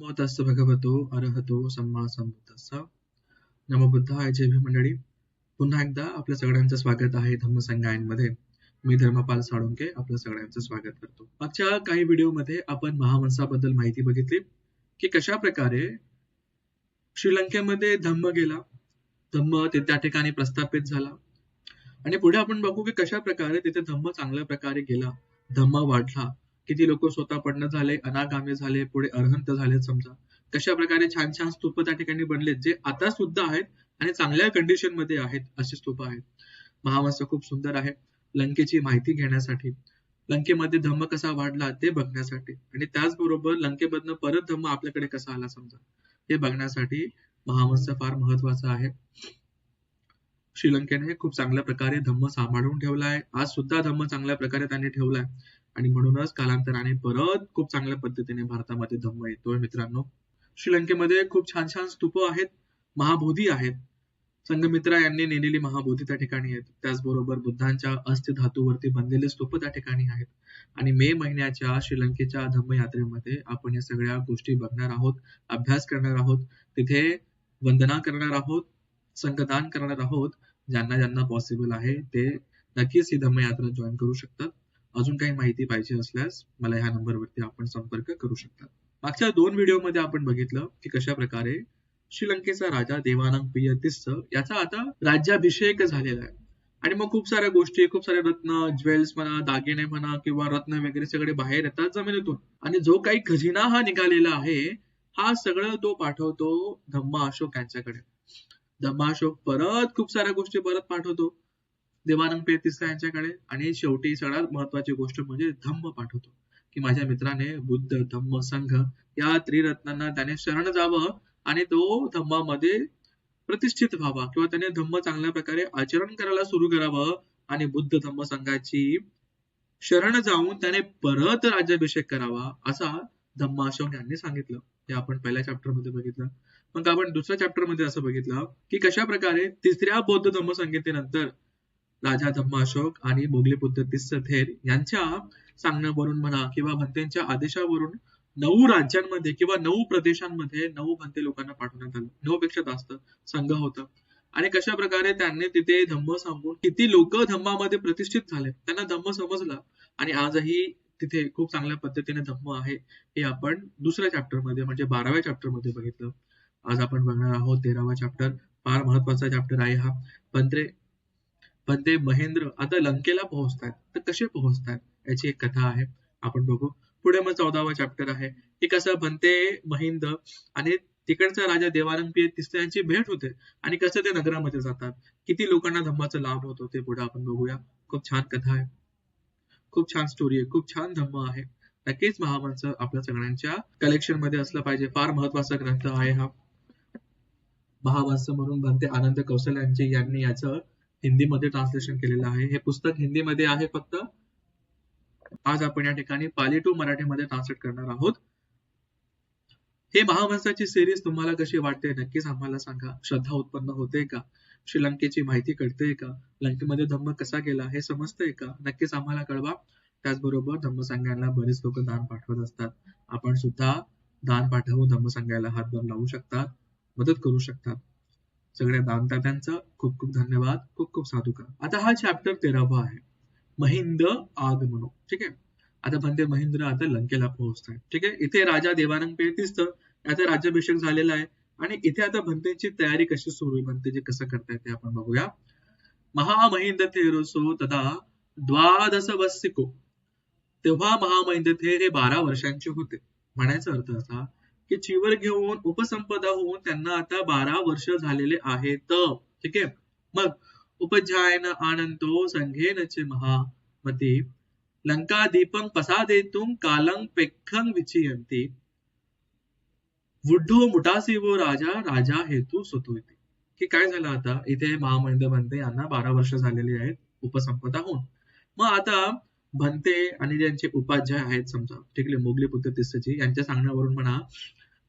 नमो तस्स भगवतो अरहतो सम्मा संबुद्धस्स. नमो बुद्धाय जय भीम मंडळी. पुन्हा एकदा आपल्या सगळ्यांचं स्वागत आहे धम्मसंगायनमध्ये. मी धर्मपाल साळुंके आपल्या सगळ्यांचं स्वागत करतो. मागच्या काही व्हिडिओमध्ये आपण महावंसाबद्दल माहिती बघितली की कशा प्रकारे श्रीलंकेमध्ये धम्म गेला. धम्म ते त्या ठिकाणी प्रस्थापित झाला. आणि पुढे आपण बघू की कशा प्रकारे तिथे धम्म चांगल्या प्रकारे गेला. धम्म वाढला. किती लोक स्वतः पडणं झाले अनागामी झाले पुढे अर्हंत झाले समजा. कशा प्रकारे छान छान स्तूप त्या ठिकाणी बनलेत जे आता सुद्धा आहेत आणि चांगल्या कंडिशनमध्ये आहेत असे स्तूप आहेत. महावंश खूप सुंदर आहे. लंकेची माहिती घेण्यासाठी. लंकेमध्ये धम्म कसा वाढला ते बघण्यासाठी. आणि त्याचबरोबर लंकेमधनं परत धम्म आपल्याकडे कसा आला समजा हे बघण्यासाठी महावंश फार महत्त्वाचा आहे. श्रीलंकेने खूप चांगल्या प्रकारे धम्म सांभाळून ठेवला आहे. आज सुद्धा धम्म चांगल्या प्रकारे त्यांनी ठेवला आहे. आणि म्हणूनच कालांतराने परत खूप चांगल्या पद्धतीने भारतामध्ये धम्म येतोय मित्रांनो. श्रीलंकेमध्ये खूप छान छान स्तूप आहेत महाबोधी आहेत. संघमित्रा यांनी नेलेली महाबोधी त्या ठिकाणी आहेत. त्याचबरोबर बुद्धांच्या अस्थि धातूवरती बनलेले स्तूप त्या ठिकाणी आहेत. आणि मे महिन्याच्या श्रीलंकेच्या धम्मयात्रेमध्ये आपण या सगळ्या गोष्टी बघणार आहोत अभ्यास करणार आहोत. तिथे वंदना करणार आहोत संघदान करणार आहोत. ज्यांना ज्यांना पॉसिबल आहे ते नक्कीच ही धम्मयात्रा जॉईन करू शकतात. अजून काही माहिती पाहिजे असल्यास मला ह्या नंबरवरती आपण संपर्क करू शकता. मागच्या दोन व्हिडिओमध्ये आपण बघितलं की कशा प्रकारे श्रीलंकेचा राजा देवानंद पियतिस्स याचा आता राज्याभिषेक झालेला आहे. आणि मग खूप साऱ्या गोष्टी खूप सारे रत्न ज्वेल्स म्हणा दागिने म्हणा किंवा रत्न वगैरे सगळे बाहेर येतात जमिनीतून. आणि जो काही खजिना हा निघालेला आहे हा सगळं तो पाठवतो धम्मा अशोक यांच्याकडे. धम्मा अशोक परत खूप साऱ्या गोष्टी परत पाठवतो. देवानंद पेतिस्का यांच्याकडे. आणि शेवटी सगळ्यात महत्वाची गोष्ट म्हणजे धम्म पाठवतो. की माझ्या मित्राने बुद्ध धम्म संघ या त्रिरत्नांना त्याने शरण जावं आणि तो धम्मामध्ये प्रतिष्ठित व्हावा. किंवा त्याने धम्म चांगल्या प्रकारे आचरण करायला सुरू करावं आणि बुद्ध धम्म संघाची शरण जाऊन त्याने परत राज्याभिषेक करावा असा धम्मा अशोक यांनी सांगितलं. हे आपण पहिल्या चॅप्टरमध्ये बघितलं. मग आपण दुसऱ्या चॅप्टरमध्ये असं बघितलं की कशा प्रकारे तिसऱ्या बौद्ध धम्म संहितेनंतर राजा धम्म अशोक आणि मोगली बुद्ध तिस्स थेर यांच्या सांगण्यावरून म्हणा किंवा भंतेंच्या आदेशावरून नऊ राज्यांमध्ये किंवा नऊ प्रदेशांमध्ये नऊ भंते लोकांना पाठवण्यात आलं. नऊ पेक्षा जास्त संघ होता. आणि कशा प्रकारे त्यांनी तिथे धम्म सांगून किती लोक धम्मामध्ये प्रतिष्ठित झाले त्यांना धम्म समजला आणि आजही तिथे खूप चांगल्या पद्धतीने धम्म आहे हे आपण दुसऱ्या चॅप्टरमध्ये म्हणजे बाराव्या चॅप्टरमध्ये बघितलं. आज आपण बघणार आहोत तेरावा चॅप्टर फार महत्त्वाचा चॅप्टर आहे हा. पंत्रे पंते महेंद्र आता लंकेला पोहोचतात. तर कसे पोहोचतात? याची एक कथा आहे. आपण बघू. पुढे मग चौदावा चॅप्टर आहे. की कसं बनते महेंद्र आणि तिकडचा राजा देवानंद पी भेट होते. आणि कसं ते नगरामध्ये जातात? किती लोकांना धम्माचा लाभ होतो ते पुढे आपण बघूया. खूप छान कथा आहे. खूप छान स्टोरी आहे. खूप छान धम्म आहे. नक्कीच महावंश आपल्या सगळ्यांच्या कलेक्शनमध्ये असलं पाहिजे. फार महत्त्वाचा ग्रंथ आहे हा. महावंश म्हणून बनते आनंद कौशल्यांचे यांनी याचं हिंदीमध्ये ट्रान्सलेशन केलेलं आहे. हे पुस्तक हिंदीमध्ये आहे फक्त. आज आपण या ठिकाणी पाली टू मराठीमध्ये ट्रान्सलेट करणार आहोत. हे महावंशाची सिरीज तुम्हाला कशी वाटते नक्कीच आम्हाला सांगा. श्रद्धा उत्पन्न होते का? श्रीलंकेची माहिती कळते का? लंकेमध्ये धम्म कसा गेला हे समजतंय का? नक्कीच आम्हाला कळवा. त्याचबरोबर धम्म सांगायला बरेच लोक दान पाठवत असतात. आपण सुद्धा दान पाठवून धम्म सांगायला हातभार लावू शकतात मदत करू शकतात. सगळ्या दानदात्यांचं खूप खूप धन्यवाद खूप खूप साधुका आता हा चॅप्टर तेरावा आहे. महिंद आगमनो ठीक आहे? आता म्हणते महिंद्र आता लंकेला पोहोचताय ठीक आहे? इथे राजा देवानंद पेठ पेतीस्त आता राज्याभिषेक झालेला आहे. आणि इथे आता भंतेची तयारी कशी सुरू आहे? भंतेची कसं करताय ते आपण बघूया. महामहिंद थेरोसो तदा द्वादश वस्सिको तेव्हा महामहिंद थे हे बारा वर्षांचे होते. म्हणायचा अर्थ असा की चिवर घेऊन उपसंपदा होऊन त्यांना आता बारा वर्ष झालेले आहेत. ठीक आहे? मग उपजायन आनंदो संघेनचे महामती. लंका दीपं पसादेतुम कालं पेखं विचियंती वुढो मुटासी वो राजा राजा हेतू सुतो की काय झालं आता? इथे महामहिंद भंते यांना बारा वर्ष झालेली आहेत उपसंपदा होऊन. मग आता भंते आणि ज्यांचे उपाध्याय आहेत समजा ठीक आहे मोगली पुत्र तिस्सची यांच्या सांगण्यावरून म्हणा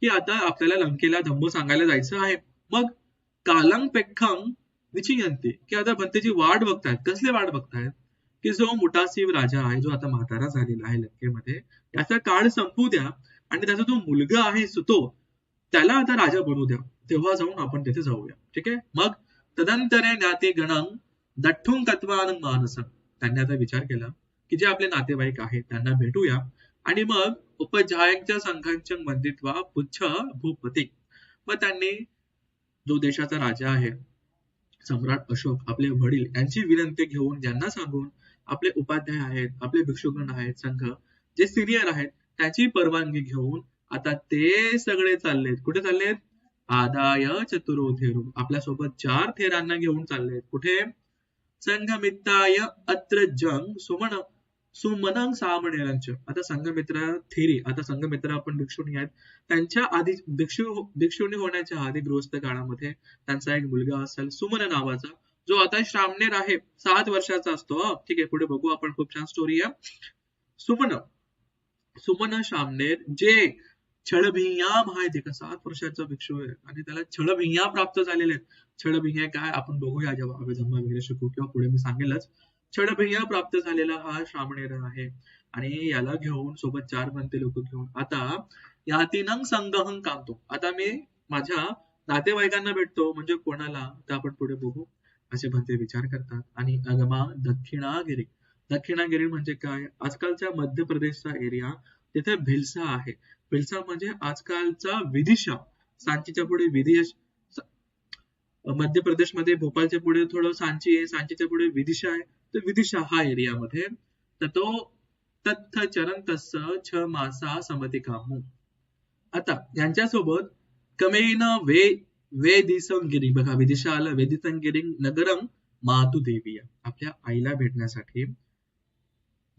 की आता आपल्याला लंकेला धम्म सांगायला जायचं आहे. मग कालंग पेखंग विचियंती की आता भंतेची वाट बघतायत कसले वाट बघतायत? की जो मुटासिव राजा आहे जो आता म्हातारा झालेला आहे लंकेमध्ये त्याचा काळ संपू द्या आणि त्याचा जो मुलगा आहे सुतो त्याला आता राजा बनवू द्या. तेव्हा जाऊन आपण तिथे जाऊया. ठीक आहे? मग तदंतरे नाते गणं दठ्ठुंग तत्वान मानस. त्यांनी आता विचार केला की जे आपले नातेवाईक आहेत त्यांना भेटूया. आणि मग उपजायकच्या संघांच्या बंदित्वा पुच्छ भूपती. मग त्यांनी जो देशाचा राजा आहे सम्राट अशोक आपले वडील यांची विनंती घेऊन यांना सांगून आपले उपाध्याय आहेत आपले भिक्षुगण आहेत संघ जे सिनियर आहेत त्याची परवानगी घेऊन आता ते सगळे चाललेत. कुठे चाललेत? आदाय चतुरो थेरू आपल्यासोबत चार थेरांना घेऊन चाललेत. कुठे? संघमित्ताय अत्र जंग सुमन सुमनंग सामणेरंच आता संघमित्रा थेरी आता संघमित्रा आपण भिक्षुणी आहेत. त्यांच्या आधी भिक्षु भिक्षुणी होण्याच्या आधी गृहस्थ काळामध्ये त्यांचा एक मुलगा असेल सुमन नावाचा जो आता श्रामणेर आहे. सात वर्षाचा असतो ठीक आहे पुढे बघू आपण. खूप छान स्टोरी आहे. सुमन सुमन श्रामणेर जे छळभिया माहिती का सात वर्षाचा भिक्षू आहे. आणि त्याला छळभिया प्राप्त झालेले आहेत. छळभिया काय? आपण बघूया जेव्हा अभय वगैरे शिकू किंवा पुढे मी सांगेलच. छडभैया प्राप्त झालेला हा श्रामणेर आहे. आणि याला घेऊन सोबत चार बनते लोक घेऊन आता या तीनंग संगहंग कामतो आता मी माझ्या नातेवाईकांना भेटतो. म्हणजे कोणाला? तर आपण पुढे बघू. असे भंते विचार करतात. आणि अगमा दक्षिणागिरी. दक्षिणागिरी म्हणजे काय? आजकालच्या मध्य प्रदेशचा एरिया तिथे भिलसा आहे. भिलसा म्हणजे आजकालचा विदिशा. सांचीच्या पुढे विदेश मध्य प्रदेशमध्ये भोपाळच्या पुढे थोडं सांची आहे. सांचीच्या पुढे विदिशा आहे. विदिशा हा एरियामध्ये ततो तो तत्थ चरण तस्स छ मासा समती आता यांच्यासोबत कमेन वे वेदिसंगिरी. बघा विदिशा आलं वेदिसंगिरी नगरम मातू देवी आपल्या आईला भेटण्यासाठी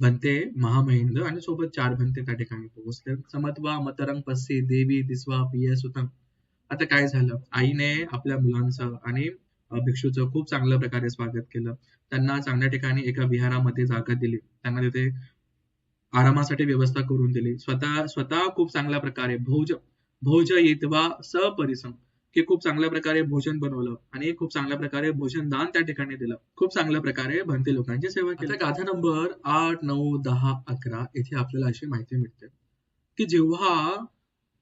बनते महामहिंद आणि सोबत चार बनते त्या ठिकाणी पोहोचले. समत्वा मतरंग पस्सी देवी दिसवा पिय सुतम. आता काय झालं? आईने आपल्या मुलांचं आणि भिक्षूचं खूप चांगल्या प्रकारे स्वागत केलं. त्यांना चांगल्या ठिकाणी एका विहारामध्ये जागा दिली. त्यांना तिथे आरामासाठी व्यवस्था करून दिली. स्वतः स्वतः खूप चांगल्या प्रकारे भोज भोज येतवा सपरिसम की खूप चांगल्या प्रकारे भोजन बनवलं आणि खूप चांगल्या प्रकारे भोजन दान त्या ठिकाणी दिलं. खूप चांगल्या प्रकारे भंते लोकांची सेवा केली. गाथा नंबर आठ नऊ दहा अकरा येथे आपल्याला अशी माहिती मिळते. की जेव्हा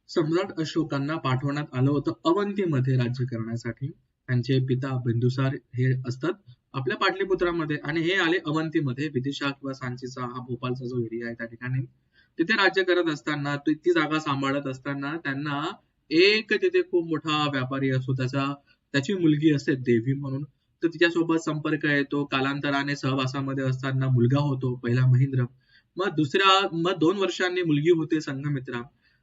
सम्राट अशोकांना पाठवण्यात आलं होतं अवंतीमध्ये राज्य करण्यासाठी त्यांचे पिता बिंदुसार हे असतात आपल्या पाटलीपुत्रामध्ये. आणि हे आले अवंतीमध्ये विदिशा किंवा सांचीचा हा भोपालचा जो एरिया आहे त्या ठिकाणी. तिथे राज्य करत असताना ती जागा सांभाळत असताना त्यांना एक तिथे खूप मोठा व्यापारी असतो. त्याचा त्याची मुलगी असते देवी म्हणून. तर तिच्यासोबत संपर्क येतो. कालांतराने सहवासामध्ये असताना मुलगा होतो पहिला महेंद्र. मग दुसऱ्या मग दोन वर्षांनी मुलगी होते संघमित्रा.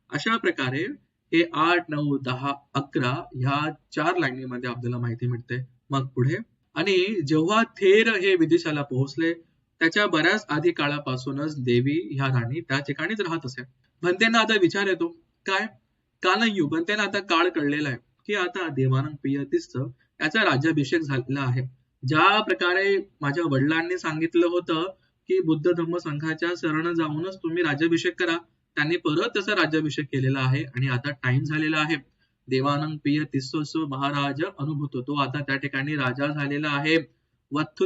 अशा प्रकारे हे आठ नऊ दहा अकरा ह्या चार लाईनीमध्ये आपल्याला माहिती मिळते. मग पुढे. आणि जेव्हा थेर हे विदेशाला पोहोचले त्याच्या बऱ्याच आधी काळापासूनच देवी ह्या राणी त्या ठिकाणीच राहत असे. भंतेंना आता विचार येतो. काय? का पण त्यांना आता काळ कळलेला आहे की आता देवानंद प्रिय दिसत त्याचा राज्याभिषेक झालेला आहे. ज्या प्रकारे माझ्या वडिलांनी सांगितलं होतं की बुद्ध धम्म संघाच्या शरण जाऊनच तुम्ही राज्याभिषेक करा त्यांनी परत त्याचा राज्याभिषेक केलेला आहे आणि आता टाइम झालेला आहे. देवानंद पिय तिस्सो महाराज अनुभूत. तो आता त्या ठिकाणी राजा झालेला आहे. वत्थु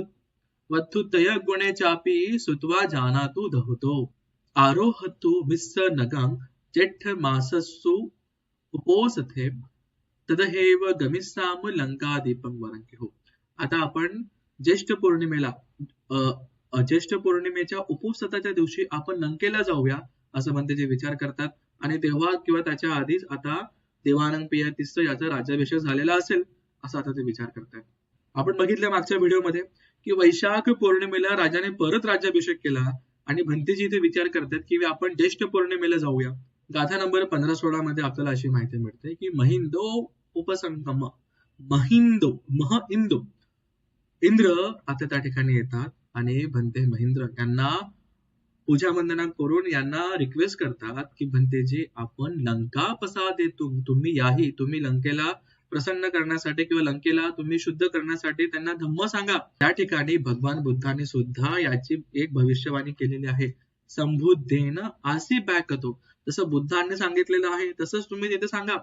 वत्थुतय गुणे चापी सुतवा जानातू दहुतो. आरोहतु मिस्स नगांग जेठ मासस्सु उपोसथे. तदहेव गमिस्साम लंका दीपं वरंकी हो आता आपण ज्येष्ठ पौर्णिमेला ज्येष्ठ पौर्णिमेच्या उपोसताच्या दिवशी आपण लंकेला जाऊया. असं म्हणते जे विचार करतात. आणि तेव्हा किंवा त्याच्या आधीच आता देवानंद पियातिस्त याचा राज्याभिषेक झालेला असेल असा आता ते विचार करतात. आपण बघितलं मागच्या व्हिडिओमध्ये की वैशाख पौर्णिमेला राजाने परत राज्याभिषेक केला आणि भंतीजी इथे विचार करतात की आपण ज्येष्ठ पौर्णिमेला जाऊया. गाथा नंबर पंधरा सोळा मध्ये आपल्याला अशी माहिती मिळते की महिंदो उपसंगम महिंदो मह इंदो. इंद्र आता त्या ठिकाणी येतात आणि भंते महेंद्र. यांना पूजा वंदना करून यांना रिक्वेस्ट करतात की भंतेजी आपण लंका पसा देतो. तुम्ही याही तुम्ही लंकेला प्रसन्न करण्यासाठी किंवा लंकेला तुम्ही शुद्ध करण्यासाठी त्यांना धम्म सांगा. त्या ठिकाणी भगवान बुद्धाने सुद्धा याची एक भविष्यवाणी केलेली आहे. संबुद्धेन आसी होतो जसं बुद्धांनी सांगितलेलं आहे तसंच तुम्ही तिथे सांगा.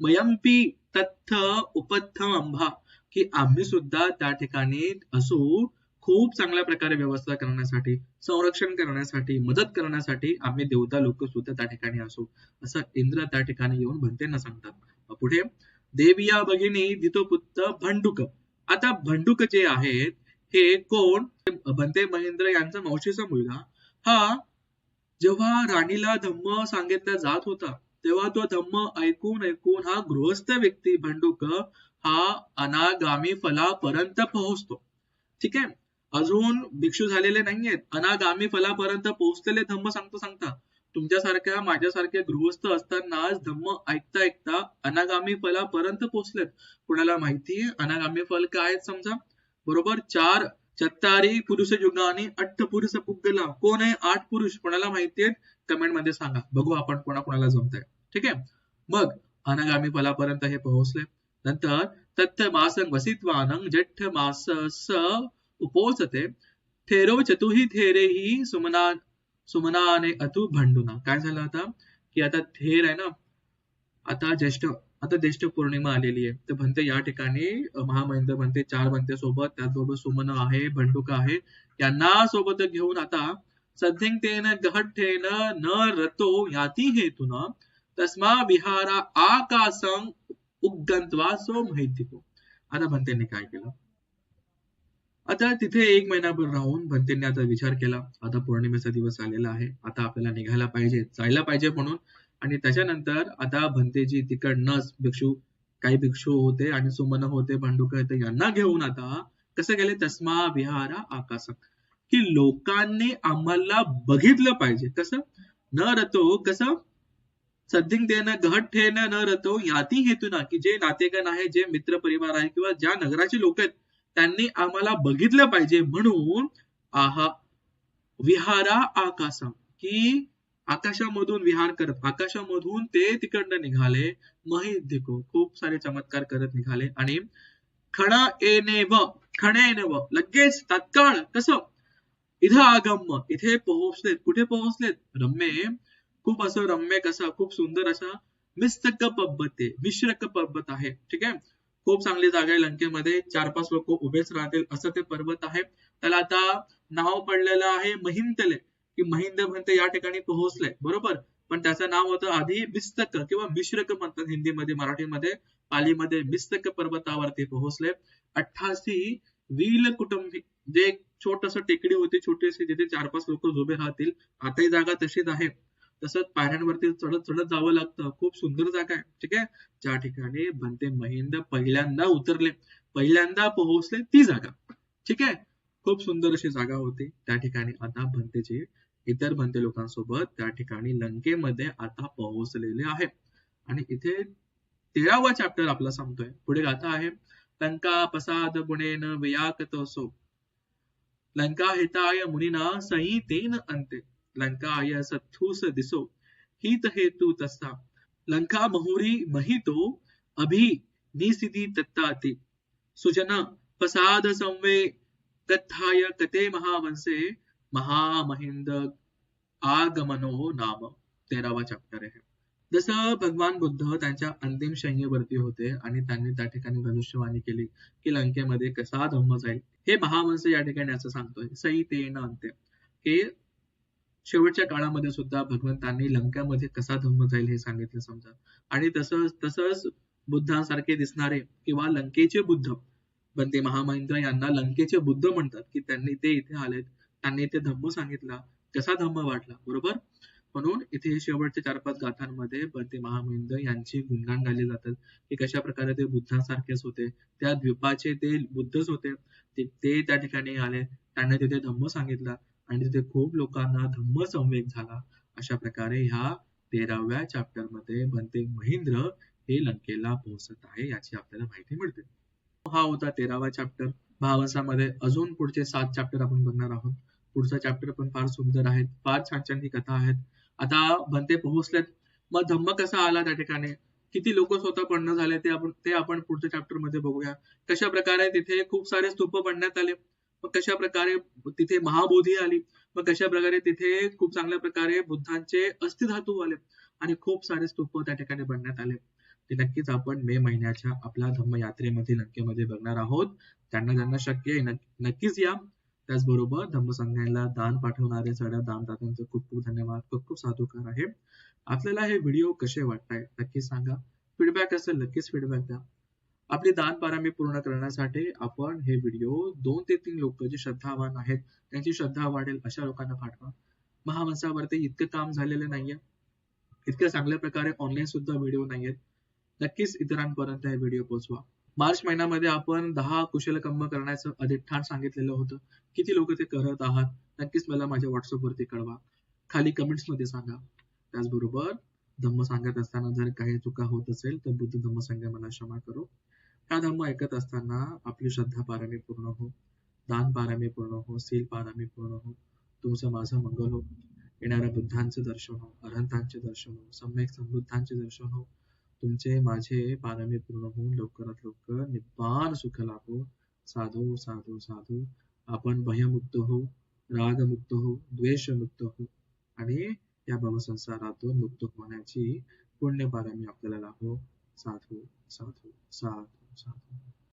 मयंपी तथ्य उपथम अंभा की आम्ही सुद्धा त्या ठिकाणी असू खूप चांगल्या प्रकारे व्यवस्था करण्यासाठी संरक्षण करण्यासाठी मदत करण्यासाठी आम्ही देवता लोक सुद्धा त्या ठिकाणी असू. असं इंद्र त्या ठिकाणी येऊन भंतेंना सांगतात. पुढे देविया भगिनी दितोपुत्त भंडुक. आता भंडुक जे आहेत हे कोण? भंते महेंद्र यांचा मावशीचा मुलगा. हा जेव्हा राणीला धम्म सांगितला जात होता तेव्हा तो धम्म ऐकून ऐकून हा गृहस्थ व्यक्ती भंडुक हा अनागामी फलापर्यंत पोहोचतो. ठीक आहे? अजून भिक्षू झालेले नाहीयेत. अनागामी फलापर्यंत पोहोचलेले धम्म सांगतो सांगता तुमच्यासारख्या माझ्यासारख्या गृहस्थ असतानाच धम्म ऐकता ऐकता अनागामी फलापर्यंत पोहोचलेत. कुणाला माहिती? अनागामी फल काय आहेत समजा? बरोबर? चार चत्तारी पुरुष युगाने अठ्ठ पुरुष पुग्गला. कोण आहे? आठ पुरुष. कोणाला माहितीये कमेंटमध्ये सांगा. बघू आपण कोणा कोणाला जमताय. ठीक आहे? मग अनागामी फलापर्यंत हे पोहोचले. नंतर तथ्य मासंग वसित्वानंग जेठ मास उपोचते थेरो चतुही थेरेही सुमना सुमनाने अतु भंडुना काय झालं आता? की आता थेर आहे ना? आता ज्येष्ठ आता ज्येष्ठ पौर्णिमा आलेली आहे. तर म्हणते या ठिकाणी महामहिंद्र म्हणते चार म्हणते सोबत त्याचबरोबर सुमन आहे भंडुका आहे यांना सोबत घेऊन आता सद्धिंगतेन गहठेन न रतो याती हेतून तस्मा विहारा आकाशं उगंत्वा सो माहितिको आता म्हणते काय केलं? आता तिथे एक महिनाभर राहून भंतेने आता विचार केला. आता पौर्णिमेचा दिवस आलेला आहे. आता आपल्याला निघायला पाहिजे जायला पाहिजे म्हणून. आणि त्याच्यानंतर आता भंतेजी तिकडनंच भिक्षू काही भिक्षू होते आणि सुमन होते भांडुक होते यांना घेऊन आता कसं गेले? तस्मा विहारा आकाशक की लोकांनी आम्हाला बघितलं पाहिजे. कसं? न रतो कसं? सद्धिंग देणं घट ठेवणं न रतो याती हेतुना. की जे नातेगण आहे जे मित्र परिवार आहे किंवा ज्या नगराचे लोक आहेत त्यांनी आम्हाला बघितलं पाहिजे म्हणून आहा विहारा आकाशा की आकाशामधून विहार करत आकाशामधून ते तिकडनं निघाले महिदिको खूप सारे चमत्कार करत निघाले आणि खण येणे व खणे व लगेच तत्काळ कसं? इथं आगम्य इथे पोहोचलेत. कुठे पोहोचलेत? रम्य. खूप असं रम्य कसा खूप सुंदर असा मिस्तक पर्वत आहे मिश्रक पद्धत आहे. ठीक आहे? खूप चांगली जागा आहे लंकेमध्ये. चार पाच लोक उभेच राहतील असं ते पर्वत आहे. त्याला आता नाव पडलेलं आहे महिंतले की महिंद म्हणते या ठिकाणी पोहोचले बरोबर? पण त्याचं नाव होतं आधी बिस्तक किंवा मिश्रक म्हणतात हिंदीमध्ये मराठीमध्ये. पालीमध्ये बिस्तक पर्वतावरती पोहोचले अठ्ठासी वील कुटुंबी जे छोटस टेकडी होती छोटीशी जिथे चार पाच लोक उभे राहतील. आताही जागा तशीच आहे. तसंच पायऱ्यांवरती चढत चढत जावं लागतं. खूप सुंदर जागा आहे. ठीक आहे? ज्या ठिकाणी बनते महेंद्र पहिल्यांदा उतरले. पहिल्यांदा पोहोचले ती जागा. ठीक आहे? खूप सुंदर अशी जागा होती. त्या ठिकाणी आता भंतेचे इतर भंते लोकांसोबत त्या ठिकाणी लंकेमध्ये आता पोहोचलेले आहे आणि इथे तेरावा चॅप्टर आपला सांगतोय. पुढे गाथा आहे. लंका पसाद गुणेन वियाकतोसो लंका हिताय मुनिना संहितेन अंते. लंकाय सत्थूस दिसो। हित हेतू तसा लंका महुरी महितो अभि निसिदी तत्ताते। सुजन पसाद संवे कथाय कते महावंसे, महामहिंद आगमनो नाम। तेरावा चॅप्टर आहे जसं भगवान बुद्ध त्यांच्या अंतिम शय्येवरती होते आणि त्यांनी त्या ठिकाणी भविष्यवाणी केली की लंकेमध्ये कसा धम्म जाईल, हे महावंश या ठिकाणी असं सांगतोय सई ते न हे शेवटच्या काळामध्ये सुद्धा भगवंतांनी लंकामध्ये कसा धम्म जाईल हे सांगितलं समजा. आणि तसंच तसंच बुद्धांसारखे दिसणारे किंवा लंकेचे बुद्ध बंदे महामहिंद्र यांना लंकेचे बुद्ध म्हणतात की त्यांनी ते इथे आलेत त्यांनी इथे धम्म सांगितला कसा धम्म वाटला बरोबर? म्हणून इथे शेवटच्या चार पाच गाथांमध्ये बंदे महामहिंद्र यांची गुणगान गायले जातात की कशा प्रकारे ते बुद्धांसारखेच होते त्या द्वीपाचे ते बुद्धच होते ते त्या ठिकाणी आले त्यांनी तिथे धम्म सांगितला आणि तिथे खूप लोकांना धम्म संवेग झाला. अशा प्रकारे ह्या तेराव्या चॅप्टरमध्ये बनते महेंद्र हे लंकेला पोहोचत आहे याची आपल्याला माहिती मिळते. हा होता तेरावा चॅप्टर भावसामध्ये अजून पुढचे सात चॅप्टर आपण बघणार आहोत. पुढचा चॅप्टर पण फार सुंदर आहेत फार छान छान ही कथा आहेत. आता बनते पोहोचलेत. मग धम्म कसा आला त्या ठिकाणी? किती लोक स्वतः पडणं झाले ते आपण ते आपण पुढच्या चॅप्टरमध्ये बघूया. कशा प्रकारे तिथे खूप सारे स्तूप पडण्यात आले. मग कशा प्रकारे तिथे महाबोधी आली? मग कशा प्रकारे तिथे खूप चांगल्या प्रकारे बुद्धांचे अस्थिधातू आले? आणि खूप सारे स्तूप त्या ठिकाणी बनण्यात आले. ते नक्कीच आपण मे महिन्याच्या आपल्या धम्मयात्रेमध्ये लंकेमध्ये बघणार आहोत. त्यांना ज्यांना शक्य आहे नक्कीच या. त्याचबरोबर धम्मसंघाला दान पाठवणारे सगळ्या दानदात्यांचे खूप खूप धन्यवाद. खूप खूप साधुकार आहे. आपल्याला हे व्हिडिओ कसे वाटताय नक्कीच सांगा. फीडबॅक असेल नक्कीच फीडबॅक द्या. आपले दान पारामी पूर्ण करण्यासाठी आपण हे व्हिडिओ दोन ते तीन लोक जे श्रद्धावान आहेत त्यांची श्रद्धा वाढेल अशा लोकांना पाठवा. महावंशावरती इतकं काम झालेलं नाहीये. इतक्या चांगल्या प्रकारे ऑनलाईन सुद्धा व्हिडिओ नाहीयेत. नक्कीच इतरांपर्यंत हे व्हिडिओ पोहोचवा. मार्च महिन्यामध्ये आपण दहा कुशल कर्म करण्याचं अधिष्ठान सांगितलेलं होतं. किती लोक ते करत आहात नक्कीच मला माझ्या व्हॉट्सअपवरती कळवा. खाली कमेंट्समध्ये सांगा. त्याचबरोबर धम्म सांगत असताना जर काही चुका होत असेल तर बुद्ध धम्म संघ मला क्षमा करो. हा धम्म ऐकत असताना आपली श्रद्धा पारामी पूर्ण हो दान पारामी पूर्ण हो सील पारामी पूर्ण हो तुमचं माझं मंगल हो. येणाऱ्या बुद्धांचं दर्शन हो अरहंतांचे दर्शन हो सम्यक समृद्धांचे दर्शन हो. तुमचे माझे पारमी पूर्ण होऊन लवकरात लवकर निब्बान सुख लाभो. साधू साधू साधू आपण भयमुक्त हो रागमुक्त हो द्वेषमुक्त हो. आणि या भवसंसारातून मुक्त होण्याची पुण्य पारमी आपल्याला लाभो. साधू साधू साधू. 下。